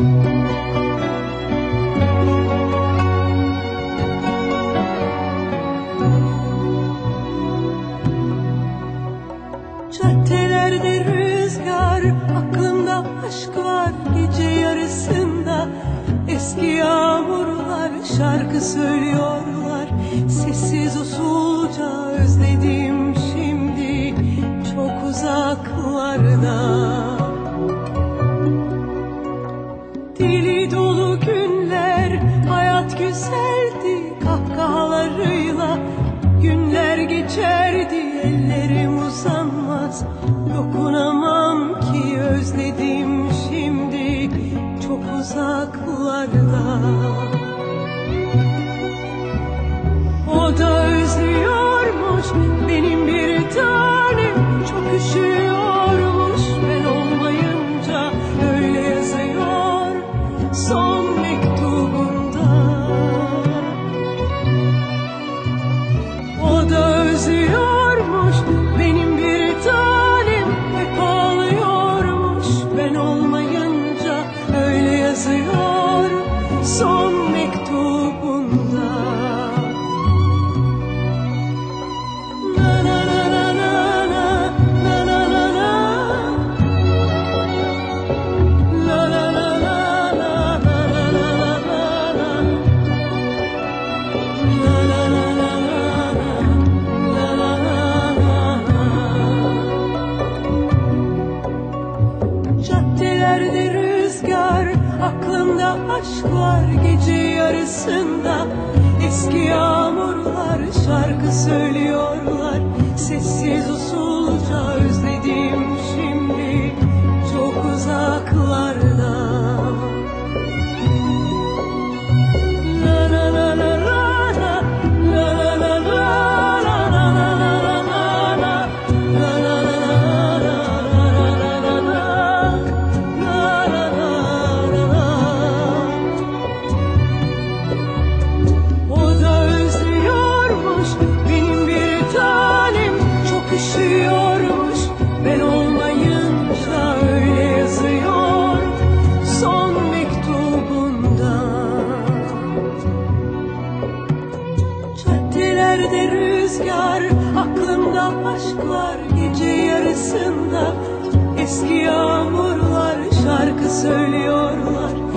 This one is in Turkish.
Caddelerde rüzgar, aklımda aşk var gece yarısında. Eski yağmurlar şarkı söylüyorlar, sessiz usulca özledim. olmaz Dokunamam ki özledim şimdi Çok uzaklarda. Caddelerde rüzgar Aklımda aşklar Gece yarısında. Eski yağmurlar Şarkı söylüyorlar Sessiz usulca kara aşklar gece yarısında Eski yağmurlar şarkı söylüyorlar.